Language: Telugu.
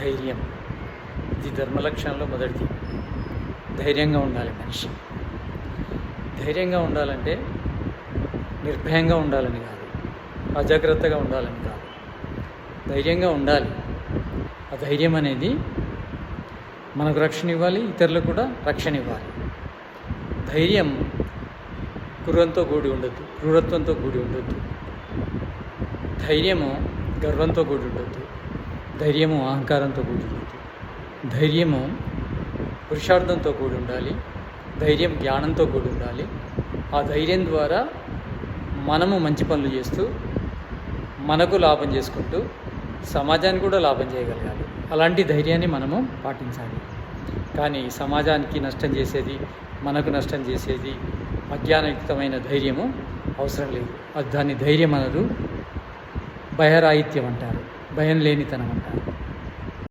ధైర్యం. ఇది ధర్మలక్ష్యంలో మొదటిది. ధైర్యంగా ఉండాలి మనిషి. ధైర్యంగా ఉండాలంటే నిర్భయంగా ఉండాలని కాదు. అజాగ్రత్తగా ఉండాలని కాదు. ధైర్యంగా ఉండాలి. ఆ ధైర్యం అనేది మనకు రక్షణ ఇవ్వాలి ఇతరులకు కూడా రక్షణ ఇవ్వాలి. ధైర్యం క్రూరంతో కూడి ఉండొద్దు క్రూరత్వంతో కూడి ఉండొద్దు. ధైర్యము గర్వంతో కూడి ఉండొద్దు. ధైర్యము అహంకారంతో కూడి ధైర్యము పురుషార్థంతో కూడి ఉండాలి. ధైర్యం జ్ఞానంతో కూడి ఉండాలి. ఆ ధైర్యం ద్వారా మనము మంచి పనులు చేస్తూ మనకు లాభం చేసుకుంటూ సమాజానికి కూడా లాభం చేయగలగాలి. అలాంటి ధైర్యాన్ని మనము పాటించాలి. కానీ సమాజానికి నష్టం చేసేది మనకు నష్టం చేసేది అజ్ఞానయుక్తమైన ధైర్యము అవసరం లేదు. అది దాన్ని ధైర్యం అనరు భయరాహిత్యం అంటారు. భయం లేనితనం అంటారు.